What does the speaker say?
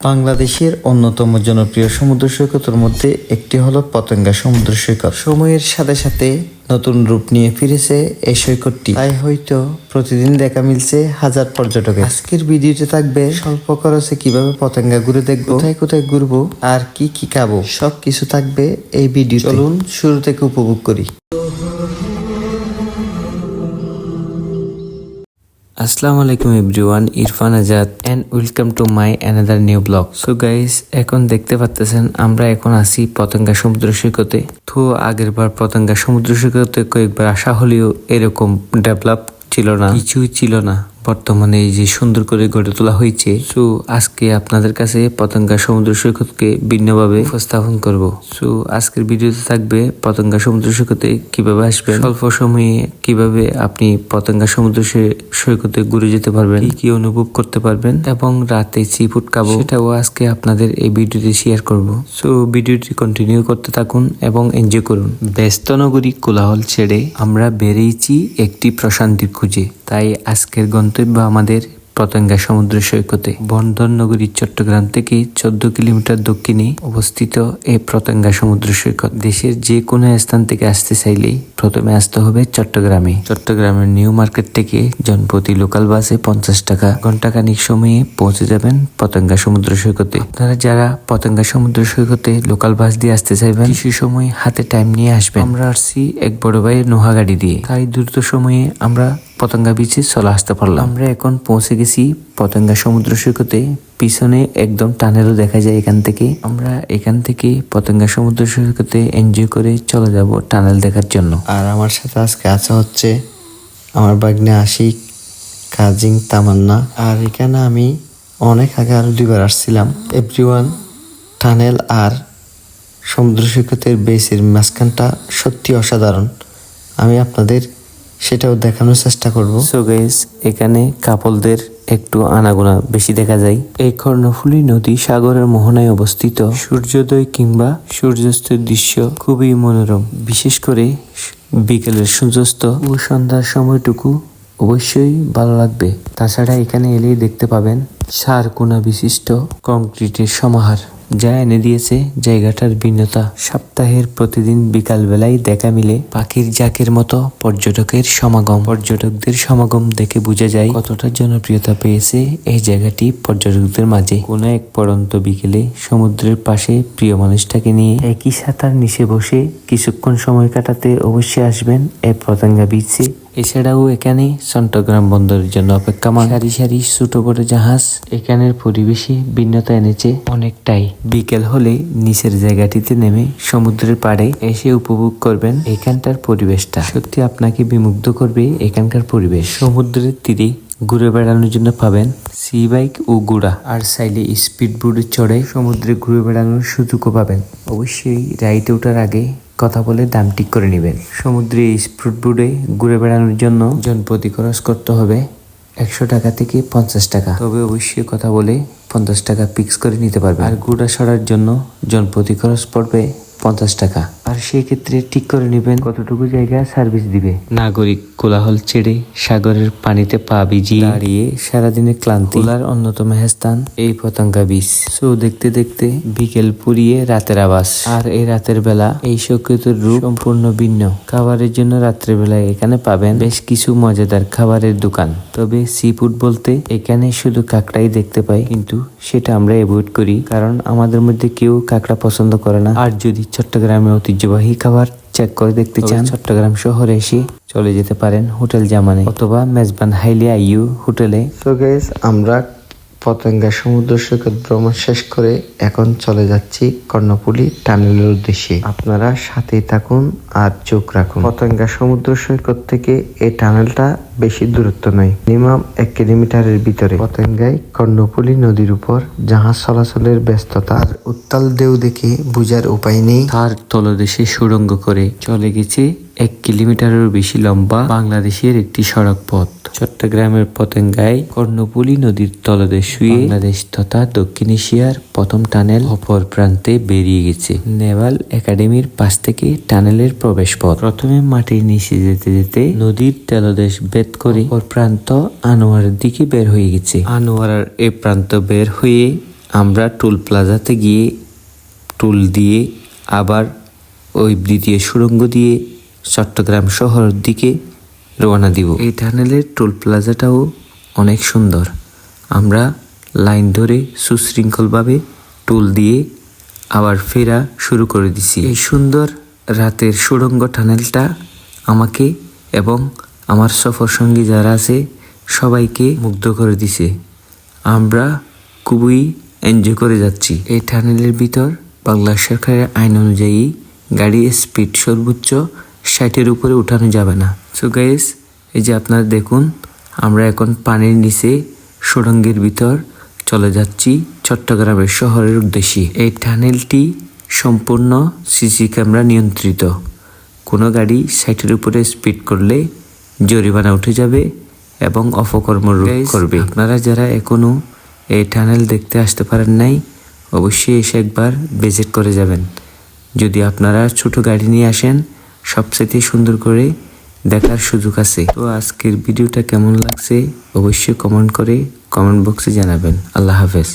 বাংলাদেশের অন্যতম জনপ্রিয় সমুদ্র সৈকতের মধ্যে একটি হলো পতঙ্গা সমুদ্র সৈকত। সময়ের সাথে সাথে নতুন রূপ নিয়ে ফিরেছে এই সৈকতটি। তাই হয়তো প্রতিদিন দেখা মিলছে হাজার পর্যটকের। আজকের ভিডিওতে থাকবে স্বল্প খরচে কীভাবে পতেঙ্গা ঘুরে দেখব, কোথায় কোথায় ঘুরবো, আর কি কি খাব সব কিছু থাকবে এই ভিডিও চলুন শুরু থেকে উপভোগ করি। আসসালামু আলাইকুম everyone Irfan Azad and welcome to my another new blog so guys এখন দেখতে পাচ্তেছেন, আমরা এখন আসি পতঙ্গা সমুদ্র সৈকতে। তো, আগের বার পতঙ্গা সমুদ্র সৈকতে কয়েকবার আসা হলেও এরকম ডেভেলপ ছিল না। কিছুই ছিল না। বর্তমানে এই যে সুন্দর করে গড়ে তোলা হয়েছে সো আজকে আপনাদের কাছে পতঙ্গা সমুদ্র সৈকতকে ভিন্নভাবে উপস্থাপন করব। সো আজকের ভিডিওতে থাকবে পতঙ্গা সমুদ্র সৈকতে কীভাবে আসবেন অল্প সময়ে কীভাবে আপনি পতঙ্গা সমুদ্র সৈকতে ঘুরে যেতে পারবেন, কি কি অনুভব করতে পারবেন এবং রাতে ফুড খাব, সেটাও আজকে আপনাদের এই ভিডিওতে শেয়ার করব। সো ভিডিওটি কন্টিনিউ করতে থাকুন এবং এনজয় করুন। ব্যস্ত নগরী কোলাহল ছেড়ে আমরা বেরিয়েছি একটি প্রশান্তির খুঁজে। তাই আজকের গন্তব্য আমাদের পতঙ্গা সমুদ্র সৈকতে। বন্দর নগরী চট্টগ্রাম থেকে চোদ্দ কিলোমিটার দক্ষিণে অবস্থিত এই পতঙ্গা সমুদ্র সৈকত। দেশের যে কোনো স্থান থেকে আসতে চাইলেই প্রথমে আসতে হবে চট্টগ্রামে। চট্টগ্রামের নিউ মার্কেট থেকে জনপ্রতি লোকাল বাসে পঞ্চাশ টাকা। ঘন্টাখানিক সময়ে পৌঁছে যাবেন পতঙ্গা সমুদ্র সৈকতে। আপনারা যারা পতঙ্গা সমুদ্র সৈকতে লোকাল বাস দিয়ে আসতে চাইবেন, কিছু সময় হাতে টাইম নিয়ে আসবেন। আমরা আসছি এক বড় ভাইয়ের নোহা গাড়ি দিয়ে। তাই দ্রুত সময়ে আমরা পতঙ্গা বিচে চলে আসতে পারলাম। আমরা এখন পৌঁছে গেছি পতঙ্গা সমুদ্র সৈকতে। পিছনে একদম টানেলও দেখা যায় এখান থেকে। আমরা এখান থেকে পতঙ্গা সমুদ্র সৈকতে এনজয় করে চলে যাব টানেল দেখার জন্য। আর আমার সাথে আজকে আছে হচ্ছে আমার বাগনে আশিক কাজিং তামান্না। আর এখানে আমি অনেক আগে আরও দুইবার আসছিলাম। এভরিওয়ান টানেল আর সমুদ্র সৈকতের বেসের মাঝখানটা সত্যি অসাধারণ। আমি আপনাদের সেটাও দেখানোর চেষ্টা করব। সো গাইস এখানে কাপলদের একটু আনাগোনা বেশি দেখা যায়। এই কর্ণফুলী নদী সাগরের মোহনায় অবস্থিত। সূর্যোদয় কিংবা সূর্যাস্তের দৃশ্য খুবই মনোরম। বিশেষ করে বিকেলের সূর্যাস্ত ও সন্ধ্যার সময়টুকু অবশ্যই ভালো লাগবে। তাছাড়া এখানে এলেই দেখতে পাবেন সার কোনা বিশিষ্ট কংক্রিটের সমাহার। যা এনে দিয়েছে, জায়গাটার ভিন্নতা। সপ্তাহের প্রতিদিন বিকাল বেলায় দেখা মিলে পাখির জাকের মতো পর্যটকের সমাগম। পর্যটকদের সমাগম দেখে বোঝা যায় কতটা জনপ্রিয়তা পেয়েছে এই জায়গাটি পর্যটকদের মাঝে। কোনো এক পড়ন্ত বিকেলে সমুদ্রের পাশে প্রিয় মানুষটাকে নিয়ে একই সাঁতার নিচে বসে কিছুক্ষণ সময় কাটাতে অবশ্যই আসবেন এই পতঙ্গা বিচে। এছাড়াও এখানে চট্টগ্রাম বন্দরের জন্য অপেক্ষামান সারি সারি ছোট বড় জাহাজ এখানের পরিবেশে ভিন্নতা এনেছে অনেকটাই। বিকেল হলে নিচের জায়গাটিতে নেমে সমুদ্রের পাড়ে এসে উপভোগ করবেন এখানটার পরিবেশটা। সত্যি আপনাকে বিমুগ্ধ করবে এখানকার পরিবেশ। সমুদ্রের তীরে ঘুরে বেড়ানোর জন্য পাবেন সি বাইক ও গুড়া আর চাইলে স্পিড বোর্ডে চড়ে সমুদ্রে ঘুরে বেড়ানোর সুযোগও পাবেন। অবশ্যই রাইডে ওঠার আগে কথা বলে দাম ঠিক করে নেবেন। সমুদ্রে স্প্রুট বোর্ডে ঘুরে বেড়ানোর জন্য জনপ্রতি খরচ করতে হবে একশো টাকা থেকে পঞ্চাশ টাকা। তবে অবশ্যই কথা বলে পঞ্চাশ টাকা ফিক্স করে নিতে পারবে আর গুড়া সরার জন্য জনপ্রতি খরচ পড়বে পঞ্চাশ টাকা। আর সেই ক্ষেত্রে ঠিক করে নেবেন কতটুকু জায়গা সার্ভিস দিবে। নাগরিক কোলাহল ছেড়ে সাগরের পানিতে পা ভিজিয়ে দাঁড়িয়ে সারাদিনের ক্লান্তি। তোলার অন্যতম স্থান এই পতঙ্গা বীচ সো দেখতে দেখতে বিকেল পুরিয়ে রাতের আবাস। আর এই রাতের বেলা এই সৈকতের রূপ সম্পূর্ণ ভিন্ন। খাবারের জন্য রাত্রের বেলায় এখানে পাবেন বেশ কিছু মজাদার খাবারের দোকান। তবে সি ফুড বলতে এখানে শুধু কাঁকড়াই দেখতে পাই কিন্তু সেটা আমরা অ্যাভয়েড করি। কারণ আমাদের মধ্যে কেউ কাঁকড়া পছন্দ করে না। আর যদি চট্টগ্রামের ঐতিহ্যবাহী খাবার চেক করে দেখতে চান। চট্টগ্রাম শহরে এসে চলে যেতে পারেন হোটেল জামানে অথবা মেজবান হাইলিয়া ইউ হোটেলে। তো গেস আমরা পতঙ্গা সমুদ্র সৈকত ভ্রমণ শেষ করে এখন চলে যাচ্ছি কর্ণপুলি টানেলের উদ্দেশ্যে। আপনারা সাথেই থাকুন আর চোখ রাখুন। পতঙ্গা সমুদ্র সৈকত থেকে এই টানেলটা বেশি দূরত্ব নয়, মিনিমাম এক কিলোমিটারের ভিতরে। পতঙ্গায় কর্ণপুলি নদীর উপর জাহাজ চলাচলের ব্যস্ততা আর উত্তাল ঢেউ দেখে বুঝার উপায় নেই, তার তলদেশে সুড়ঙ্গ করে চলে গেছে এক কিলোমিটারেরও বেশি লম্বা বাংলাদেশের একটি সড়ক পথ চট্টগ্রামের পতেঙ্গায় কর্ণপুলি নদীর তলদেশ শুয়ে বাংলাদেশ তথা দক্ষিণ এশিয়ার প্রথম টানেল অপর প্রান্তে বেরিয়ে গেছে। নেভাল একাডেমির পাশ থেকে টানেলের প্রবেশ পথ প্রথমে মাটির নিচে যেতে যেতে নদীর তলদেশ ভেদ করে অপর প্রান্ত আনোয়ারের দিকে বের হয়ে গেছে। আনোয়ারার এ প্রান্ত বের হয়ে আমরা টুল প্লাজাতে গিয়ে টুল দিয়ে আবার ওই দ্বিতীয় সুড়ঙ্গ দিয়ে চট্টগ্রাম শহরের দিকে রওনা দিব। এই টানেলের টোল প্লাজাটাও অনেক সুন্দর। আমরা লাইন ধরে সুশৃঙ্খলভাবে টোল দিয়ে আবার ফেরা শুরু করে দিছি। এই সুন্দর রাতের সুড়ঙ্গ টানেলটা আমাকে এবং আমার সফর সঙ্গী যারা আছে, সবাইকে মুগ্ধ করে দিছে। আমরা খুবই এনজয় করে যাচ্ছি। এই টানেলের ভিতর বাংলা সরকারের আইন অনুযায়ী গাড়ির স্পিড সর্বোচ্চ ষাটের উপরে উঠানো যাবে না। সো গাইস এই যে আপনারা দেখুন আমরা এখন পানির নিচে সুড়ঙ্গের ভিতর চলে যাচ্ছি চট্টগ্রামের শহরের উদ্দেশ্যে। এই টানেলটি সম্পূর্ণ সিসি ক্যামেরা নিয়ন্ত্রিত। কোনো গাড়ি ষাটের উপরে স্পিড করলে জরিমানা উঠে যাবে এবং অপকর্ম রোধ করবে। আপনারা যারা এখনও এই টানেল দেখতে আসতে পারেন নাই অবশ্যই এসে একবার ভিজিট করে যাবেন। যদি আপনারা ছোট গাড়ি নিয়ে আসেন সবচেয়ে সুন্দর করে দেখার সুযোগ আছে। তো আজকের ভিডিওটা কেমন লাগছে? অবশ্যই কমেন্ট করে কমেন্ট বক্সে জানাবেন। আল্লাহ হাফেজ।